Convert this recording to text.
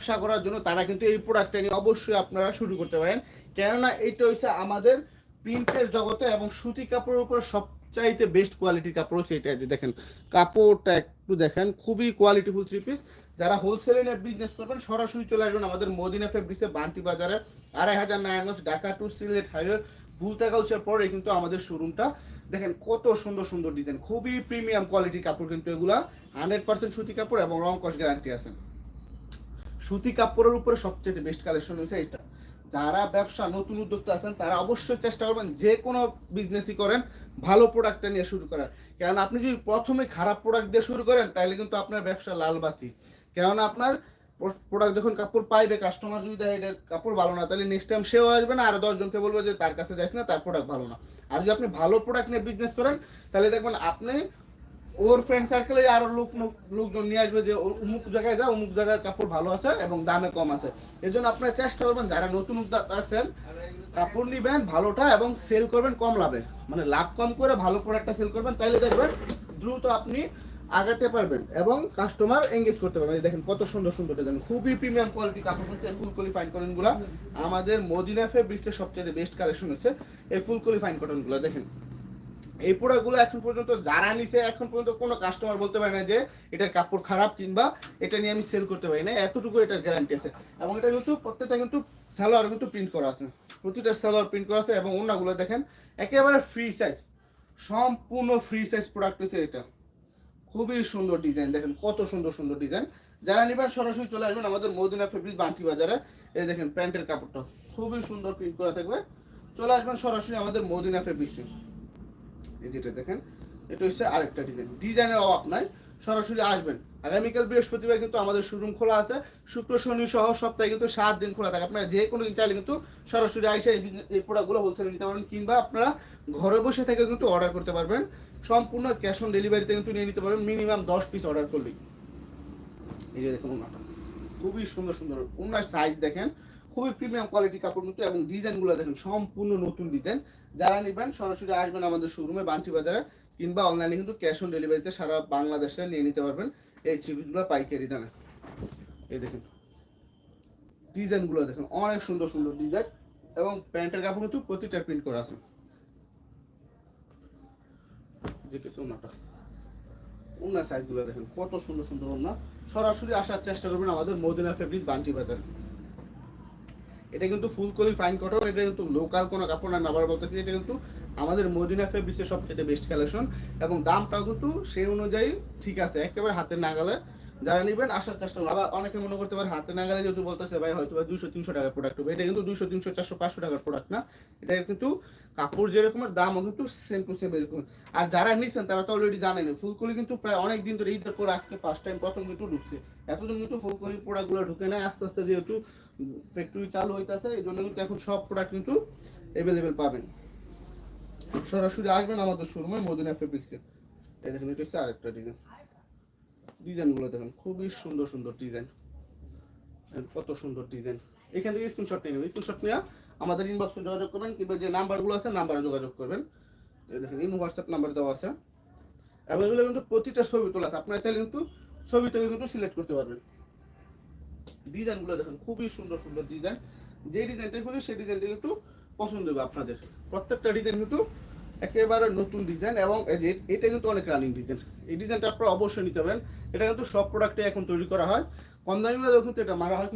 ব্যবসা করার জন্য তারা কিন্তু এই প্রোডাক্টটা নিয়ে অবশ্যই আপনারা শুরু করতে পারেন। কেননা এটা হচ্ছে আমাদের প্রিন্টের জগতে এবং সুতি কাপড়ের উপরে সবচাইতে বেস্ট কোয়ালিটির কাপড় হচ্ছে এটা যে দেখেন। কাপড়টা একটু দেখেন, খুবই কোয়ালিটিফুল থ্রি পিস যারা হোলসেলে বিজনেস করবেন, সরাসরি চলে আসবেন আমাদের মদিনা ফেব্রিক্সে বান্টি বাজারে, আড়াই হাজার নারায়ণগঞ্জ ঢাকা টু সিলেট হাইওয়ে ভুলতা গাউসের পরে কিন্তু আমাদের শোরুমটা দেখেন কত সুন্দর সুন্দর ডিজাইন খুবই প্রিমিয়াম কোয়ালিটির কাপড় কিন্তু এগুলা। হান্ড্রেড পার্সেন্ট সুতি কাপড় এবং রং কস গ্যারান্টি আছে। সুতি কাপড়ের উপরে সবচেয়ে বেস্ট কালেকশন হচ্ছে এটা। যারা ব্যবসা, নতুন উদ্যোক্তা আছেন, তারা অবশ্যই চেষ্টা করবেন যে কোনো বিজনেসই করেন, ভালো প্রোডাক্টটা নিয়ে শুরু করার। কারণ আপনি যদি প্রথমে খারাপ প্রোডাক্ট দিয়ে শুরু করেন, তাহলে কিন্তু আপনার ব্যবসা লাল বাতি। কেননা আপনার প্রোডাক্ট যখন কাপড় পাইবে কাস্টমার যদি দেয় এটার কাপড় ভালো না, তাহলে নেক্সট টাইম সেও আসবে না, আর দশজনকে বলব যে তার কাছে যাইস না, তার প্রোডাক্ট ভালো না। আর যদি আপনি ভালো প্রোডাক্ট নিয়ে বিজনেস করেন, তাহলে দেখবেন আপনি ওর ফ্রেন্ড সার্কেলে আরও লোক লোক- লোকজন নিয়ে আসবে যে অমুক জায়গায় যা অমুক জায়গার কাপড় ভালো আছে এবং দামে কম আছে। এই জন্য আপনারা চেষ্টা করবেন, যারা নতুন উদ্যোক্তা আছেন, কাপড় নিবেন ভালোটা এবং সেল করবেন কম লাভে। মানে লাভ কম করে ভালো প্রোডাক্টটা সেল করবেন, তাইলে দেখবেন দ্রুত আপনি আগাতে পারবেন এবং কাস্টমার এঙ্গেজ করতে পারবেন। এই দেখেন কত সুন্দর সুন্দর ডিজাইন খুবই প্রিমিয়াম কোয়ালিটি কাপড় কিন্তু ফুলকলি ফাইন কটনগুলা। আমাদের মদিনা ফেব্রিক্সের সবচেয়ে বেস্ট কালেকশন হচ্ছে এই ফুলকলি ফাইন কটনগুলা, দেখেন। এই প্রোডাক্টগুলো এখন পর্যন্ত যারা নিছে, এখন পর্যন্ত কোনো কাস্টমার বলতে পারে না যে এটার কাপড় খারাপ কিংবা এটা নিয়ে আমি সেল করতে পারি না। এতটুকু এটার গ্যারান্টি আছে। এবং এটা কিন্তু প্রত্যেকটা কিন্তু সালোয়ার কিন্তু প্রিন্ট করা আছে। প্রতিটা সালোয়ার প্রিন্ট করা আছে এবং অন্যগুলো দেখেন, একেবারে ফ্রি সাইজ সম্পূর্ণ ফ্রি সাইজ প্রোডাক্ট হচ্ছে এটা। খুবই সুন্দর ডিজাইন দেখেন কত সুন্দর সুন্দর ডিজাইন যারা নিবেন, সরাসরি চলে আসবেন আমাদের মদিনা ফেব্রিক বান্টি বাজারে। এই দেখেন প্যান্টের কাপড়টা। খুবই সুন্দর প্রিন্ট করা থাকবে। চলে আসবেন সরাসরি আমাদের মদিনা ফেব্রিক্সে এই যেটা দেখেন, এটা হচ্ছে আরেকটা ডিজাইন ডিজাইনের অভাব নাই, সরাসরি আসবেন। আগামীকাল বৃহস্পতিবার কিন্তু আমাদের শোরুম খোলা আছে। শুক্র, শনি সহ সপ্তাহে কিন্তু সাত দিন খোলা থাকে। আপনারা যে কোনো দিন চাইলে কিন্তু সরাসরি আইসে এই প্রোডাক্টগুলো হোলসেলে নিতে পারবেন কিংবা আপনারা ঘরে বসে থেকে কিন্তু অর্ডার করতে পারবেন। সম্পূর্ণ ক্যাশ অন ডেলিভারিতে কিন্তু নিয়ে নিতে পারবেন মিনিমাম দশ পিস অর্ডার করলেই। এই যে দেখুন ওনাটা। খুবই সুন্দর সুন্দর। ওনার সাইজ দেখেন খুবই প্রিমিয়াম কোয়ালিটি কাপড় কিন্তু এবং ডিজাইনগুলো দেখেন, সম্পূর্ণ নতুন ডিজাইন যারা নেবেন, সরাসরি আসবেন আমাদের শোরুমে বান্টি বাজারে, কিংবা অনলাইনে কিন্তু ক্যাশ অন ডেলিভারিতে সারা বাংলাদেশে নিয়ে নিতে পারবেন এই চিপিগুলো পাইকারি দামে। এই দেখেন ডিজাইনগুলো দেখেন, অনেক সুন্দর সুন্দর ডিজাইন এবং প্যান্টের কাপড় কিন্তু প্রতিটা প্রিন্ট করা আছে। যেটা ওনার সাইজগুলো দেখেন, কত সুন্দর সুন্দর সরাসরি আসার চেষ্টা করবেন আমাদের মদিনা ফেব্রিক বান্টি বাজার। এটা কিন্তু ফুলকলি ফাইন কটন এটা কিন্তু লোকাল কোনো কাপড় আমি আবার বলতেছি, এটা কিন্তু আমাদের মদিনা ফেব্রিক্সের সবচেয়ে বেস্ট কালেকশন এবং দামটাও কিন্তু সেই অনুযায়ী ঠিক আছে, একেবারে হাতের নাগালে। যারা নেবেন, আসার চেষ্টা। আবার অনেকে মনে করতে পারে, হাতে না গেলে যেহেতু বলতেছে, ভাই, হয়তো বা দুশো তিনশো টাকার প্রোডাক্ট হবে। এটা কিন্তু দুশো তিনশো, চারশো, পাঁচশো টাকার প্রোডাক্ট না। এটা কিন্তু কাপড় যেরকমের দামও কিন্তু সেম টু সেম এরকম। আর যারা নিচ্ছেন তারা তো অলরেডি জানেন ফুলকলি কিন্তু প্রায় অনেক দিন ধরে ঈদের পর আজকে ফার্স্ট টাইম প্রথম কিন্তু ঢুকছে। এতদিন কিন্তু ফুলকলি প্রোডাক্টগুলো ঢুকে নেয় আস্তে আস্তে যেহেতু ফ্যাক্টরি চালু হইতেছে, এই জন্য কিন্তু এখন সব প্রোডাক্ট কিন্তু অ্যাভেলেবেল পাবেন। সরাসরি আসবেন আমাদের শোরুমে মদিনা ফেব্রিক্সে এই দেখেন, এটা হচ্ছে আরেকটা ডিজাইন ডিজাইনগুলো দেখেন, খুবই সুন্দর সুন্দর ডিজাইন কত সুন্দর ডিজাইন এখান থেকে স্ক্রিনশট নিয়ে নেবেন। স্ক্রিনশট নিয়ে আমাদের ইনবক্সে যোগাযোগ করবেন, কিংবা যে নাম্বারগুলো আছে নাম্বারে যোগাযোগ করবেন। দেখেন ইমো হোয়াটসঅ্যাপ নাম্বার দেওয়া আছে। এগুলো কিন্তু প্রতিটা ছবি তোলা আছে। আপনারা চাইলে কিন্তু ছবি থেকে কিন্তু সিলেক্ট করতে পারবেন। ডিজাইনগুলো দেখেন, খুবই সুন্দর সুন্দর ডিজাইন যে ডিজাইনটা খুলি সেই ডিজাইনটা কিন্তু পছন্দ হবে আপনাদের। প্রত্যেকটা ডিজাইন কিন্তু একেবারে নতুন ডিজাইন এবং এটা কিন্তু অনেক রানিং ডিজাইন এই ডিজাইনটা আপনারা অবশ্যই নিতে পারেন। এটা কিন্তু সব প্রোডাক্টে এখন তৈরি করা হয়। কম দামি কিন্তু এটা মারা হয়।